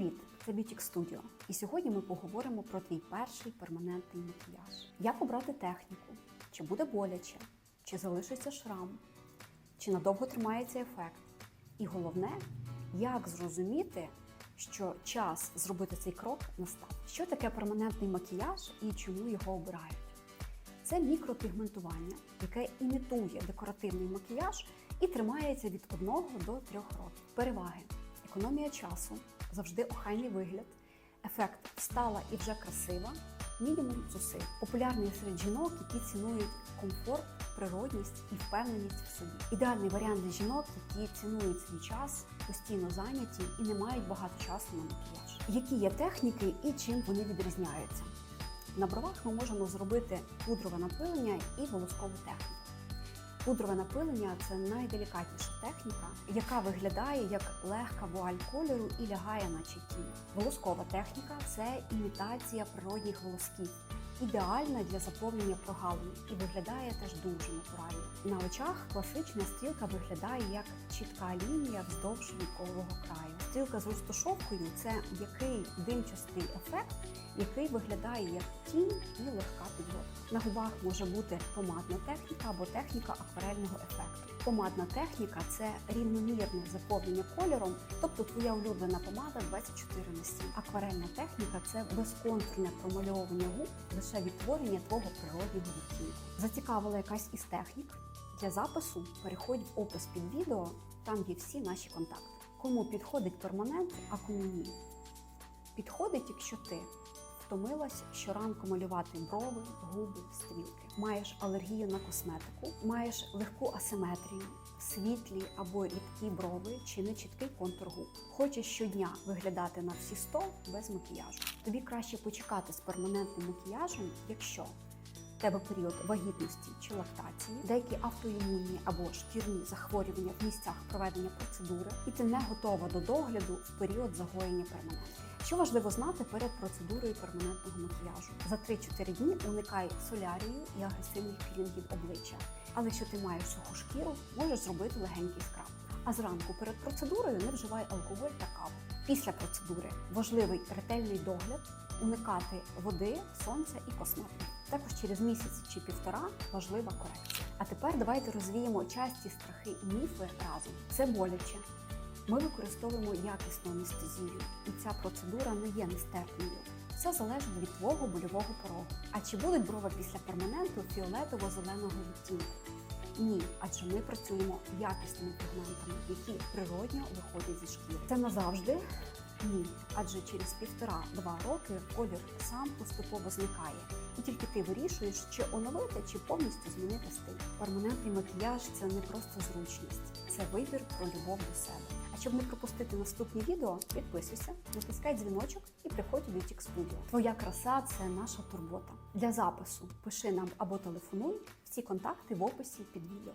Привіт! Це Beauty Studio. І сьогодні ми поговоримо про твій перший перманентний макіяж. Як обрати техніку? Чи буде боляче? Чи залишиться шрам? Чи надовго тримається ефект? І головне, як зрозуміти, що час зробити цей крок настав. Що таке перманентний макіяж і чому його обирають? Це мікропігментування, яке імітує декоративний макіяж і тримається від 1 до 3 років. Переваги: економія часу, завжди охайний вигляд, ефект стала і вже красива, мінімум зусиль. Популярний серед жінок, які цінують комфорт, природність і впевненість в собі. Ідеальний варіант для жінок, які цінують свій час, постійно зайняті і не мають багато часу на макіяж. Які є техніки і чим вони відрізняються? На бровах ми можемо зробити пудрове напилення і волоскову техніку. Пудрове напилення це найделікатніша техніка, яка виглядає як легка вуаль кольору і лягає наче тінь. Волоскова техніка це імітація природних волосків, ідеальна для заповнення прогалин і виглядає теж дуже натурально. На очах класична стрілка виглядає як чітка лінія вздовж вікового краю. Стрілка з розташовкою це м'який димчастий ефект, який виглядає як тінь і легка підводка. На губах може бути помадна техніка або техніка акварельного ефекту. Помадна техніка це рівномірне заповнення кольором, тобто твоя улюблена помада 24 на 7. Акварельна техніка це безконтурне промальовування губ, лише відтворення твого природнього відтінку. Зацікавила якась із технік? Для запису переходь в опис під відео, там є всі наші контакти. Кому підходить перманент, а кому ні. Підходить, якщо ти втомилась щоранку малювати брови, губи, стрілки. Маєш алергію на косметику, маєш легку асиметрію, світлі або рідкі брови чи нечіткий контур губ. Хочеш щодня виглядати на всі 100 без макіяжу. Тобі краще почекати з перманентним макіяжем, якщо тебе період вагітності чи лактації, деякі автоімунні або шкірні захворювання в місцях проведення процедури, і ти не готова до догляду в період загоєння перманенту. Що важливо знати перед процедурою перманентного макіяжу? За 3-4 дні уникай солярію і агресивних пілінгів обличчя. Але якщо ти маєш суху шкіру, можеш зробити легенький скраб. А зранку перед процедурою не вживай алкоголь та каву. Після процедури важливий ретельний догляд, уникати води, сонця і косметики. Також через місяць чи півтора важлива корекція. А тепер давайте розвіємо часті страхи і міфи разом. Це боляче. Ми використовуємо якісну анестезію, і ця процедура не є нестерпною. Все залежить від твого больового порогу. А чи будуть брови після перманенту фіолетово-зеленого відтінку? Ні, адже ми працюємо якісними пігментами, які природньо виходять зі шкіри. Це назавжди ні, адже через півтора-два роки колір сам поступово зникає, і тільки ти вирішуєш, чи оновити, чи повністю змінити стиль. Перманентний макіяж це не просто зручність, це вибір про любов до себе. А щоб не пропустити наступні відео, підписуйся, натискай дзвіночок і приходь у Beauty Studio. Твоя краса це наша турбота. Для запису пиши нам або телефонуй. Всі контакти в описі під відео.